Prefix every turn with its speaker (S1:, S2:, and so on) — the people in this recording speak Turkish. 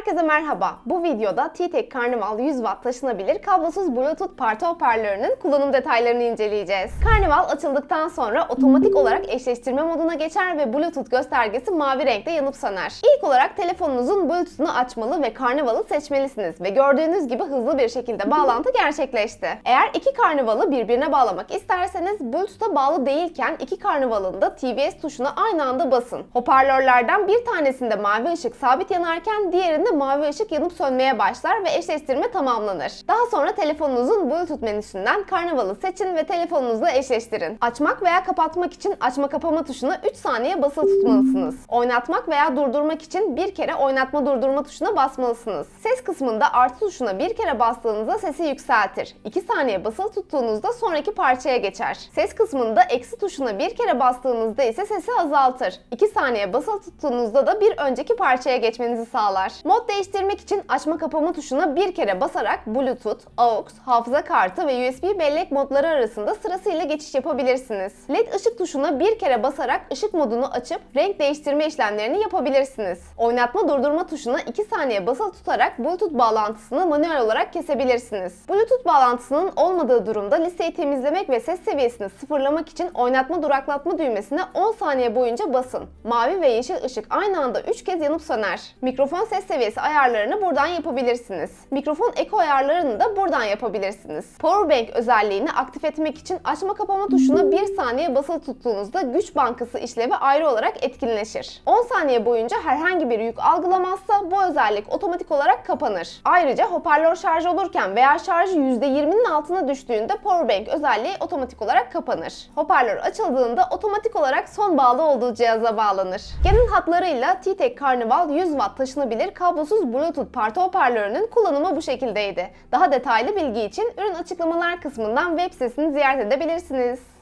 S1: Herkese merhaba. Bu videoda T-Tek Carnival 100 Watt taşınabilir kablosuz Bluetooth parti hoparlörünün kullanım detaylarını inceleyeceğiz. Carnival açıldıktan sonra otomatik olarak eşleştirme moduna geçer ve Bluetooth göstergesi mavi renkte yanıp söner. İlk olarak telefonunuzun Bluetooth'unu açmalı ve Carnival'ı seçmelisiniz ve gördüğünüz gibi hızlı bir şekilde bağlantı gerçekleşti. Eğer iki Carnival'ı birbirine bağlamak isterseniz Bluetooth'a bağlı değilken iki Carnival'ın da TVS tuşuna aynı anda basın. Hoparlörlerden bir tanesinde mavi ışık sabit yanarken diğerinde mavi ışık yanıp sönmeye başlar ve eşleştirme tamamlanır. Daha sonra telefonunuzun Bluetooth menüsünden Carnival'ı seçin ve telefonunuzla eşleştirin. Açmak veya kapatmak için açma kapama tuşuna 3 saniye basılı tutmalısınız. Oynatmak veya durdurmak için bir kere oynatma durdurma tuşuna basmalısınız. Ses kısmında artı tuşuna bir kere bastığınızda sesi yükseltir. 2 saniye basılı tuttuğunuzda sonraki parçaya geçer. Ses kısmında eksi tuşuna bir kere bastığınızda ise sesi azaltır. 2 saniye basılı tuttuğunuzda da bir önceki parçaya geçmenizi sağlar. Mod değiştirmek için açma kapama tuşuna bir kere basarak Bluetooth, AUX, hafıza kartı ve USB bellek modları arasında sırasıyla geçiş yapabilirsiniz. LED ışık tuşuna bir kere basarak ışık modunu açıp renk değiştirme işlemlerini yapabilirsiniz. Oynatma durdurma tuşuna 2 saniye basılı tutarak Bluetooth bağlantısını manuel olarak kesebilirsiniz. Bluetooth bağlantısının olmadığı durumda listeyi temizlemek ve ses seviyesini sıfırlamak için oynatma duraklatma düğmesine 10 saniye boyunca basın. Mavi ve yeşil ışık aynı anda 3 kez yanıp söner. Mikrofon ses seviyesi ayarlarını buradan yapabilirsiniz. Mikrofon eko ayarlarını da buradan yapabilirsiniz. Powerbank özelliğini aktif etmek için açma kapama tuşuna 1 saniye basılı tuttuğunuzda güç bankası işlevi ayrı olarak etkinleşir. 10 saniye boyunca herhangi bir yük algılamazsa bu özellik otomatik olarak kapanır. Ayrıca hoparlör şarj olurken veya şarjı %20'nin altına düştüğünde Powerbank özelliği otomatik olarak kapanır. Hoparlör açıldığında otomatik olarak son bağlı olduğu cihaza bağlanır. Genel hatlarıyla T-Tek Carnival 100 Watt taşınabilir kablosuz Bluetooth parti hoparlörünün kullanımı bu şekildeydi. Daha detaylı bilgi için ürün açıklamalar kısmından web sitesini ziyaret edebilirsiniz.